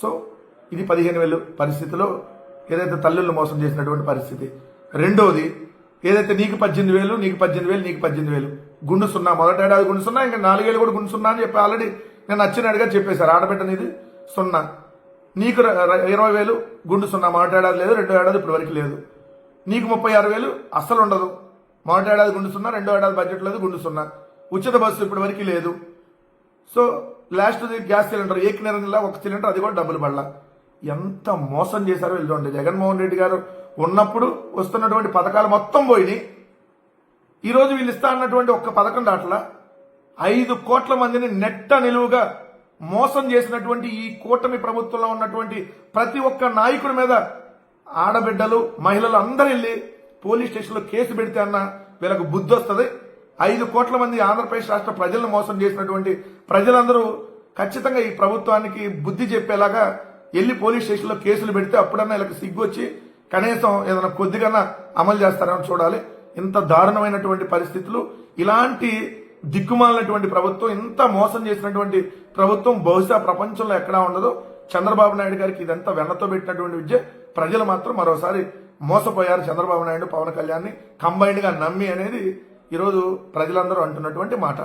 So ఇది పదిహేను వేలు పరిస్థితిలో ఏదైతే తల్లులను మోసం చేసినటువంటి పరిస్థితి. రెండోది ఏదైతే నీకు పద్దెనిమిది వేలు నీకు పద్దెనిమిది వేలు నీకు పద్దెనిమిది వేలు. గుండు సున్నా మొదటి ఏడాది గుండు సున్నా ఇంకా నాలుగేళ్ళు కూడా గుండు సున్నా అని చెప్పి ఆల్రెడీ నేను నచ్చినట్టుగా చెప్పేశారు. ఆడబిడ్డనిది సున్నా. నీకు ఇరవై వేలు గుండు సున్నా మొదటి ఏడాది లేదు రెండో ఏడాది ఇప్పటి వరకు లేదు. నీకు ముప్పై ఆరు వేలు అస్సలు ఉండదు. మొదటి ఏడాది గుండు సున్నా రెండో ఏడాది బడ్జెట్ లేదు గుండు సున్నా. ఉచిత బస్సు ఇప్పటి వరకు లేదు. So last gas cylinder. ఏక నెల ఒక సిలిండర్ అది కూడా డబ్బులు పడలా. ఎంత మోసం చేశారో వెళ్ళండి జగన్మోహన్ రెడ్డి గారు ఉన్నప్పుడు వస్తున్నటువంటి పథకాలు మొత్తం పోయినాయి. ఈరోజు వీళ్ళు ఇస్తా అన్నటువంటి ఒక్క పథకం దాటలా. ఐదు కోట్ల మందిని నెట్ట నిలువుగా మోసం చేసినటువంటి ఈ కూటమి ప్రభుత్వంలో ఉన్నటువంటి ప్రతి ఒక్క నాయకుడి మీద ఆడబిడ్డలు మహిళలు అందరూ వెళ్ళి పోలీస్ స్టేషన్లో కేసు పెడితే అన్న వీళ్ళకు బుద్ధి వస్తుంది. ఐదు కోట్ల మంది ఆంధ్రప్రదేశ్ రాష్ట్ర ప్రజలను మోసం చేసినటువంటి ప్రజలందరూ ఖచ్చితంగా ఈ ప్రభుత్వానికి బుద్ధి చెప్పేలాగా వెళ్ళి పోలీస్ స్టేషన్లో కేసులు పెడితే అప్పుడన్నా వీళ్ళకి సిగ్గు వచ్చి కనీసం ఏదైనా కొద్దిగా అమలు చేస్తారని చూడాలి. ఇంత దారుణమైనటువంటి పరిస్థితులు. ఇలాంటి దిక్కుమాలినటువంటి ప్రభుత్వం ఇంత మోసం చేసినటువంటి ప్రభుత్వం బహుశా ప్రపంచంలో ఎక్కడా ఉండదు. చంద్రబాబు నాయుడు గారికి ఇదంతా వెన్నతో పెట్టినటువంటి విద్య. ప్రజలు మాత్రం మరోసారి మోసపోయారు చంద్రబాబు నాయుడు పవన్ కళ్యాణ్ని. కంబైన్డ్గా నమ్మి అనేది ఈరోజు ప్రజలందరూ అంటున్నటువంటి మాట.